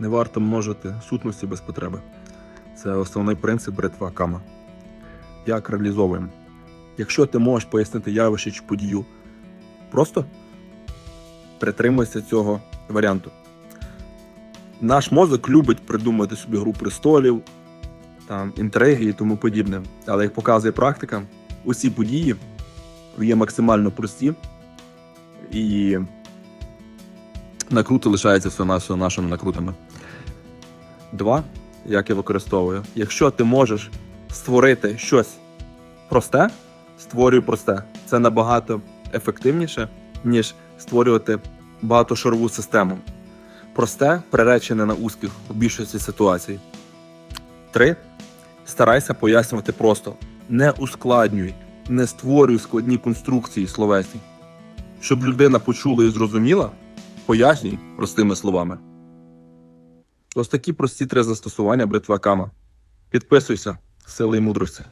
Не варто множити сутності без потреби. Це основний принцип бритва Кама. Як реалізовуємо? Якщо ти можеш пояснити явище чи подію, просто притримуйся цього варіанту. Наш мозок любить придумати собі гру престолів, там, інтриги і тому подібне. Але як показує практика, усі події є максимально прості і накрути лишається все на нашими накрутами. Два, як я використовую, якщо ти можеш створити щось просте, створюй просте. Це набагато ефективніше, ніж створювати багатошарову систему. Просте, приречене на успіх у більшості ситуацій. Три. Старайся пояснювати просто. Не ускладнюй, не створюй складні конструкції словесні. Щоб людина почула і зрозуміла, пояснюй простими словами. Ось такі прості три застосування бритва Кама. Підписуйся, сили і мудрості.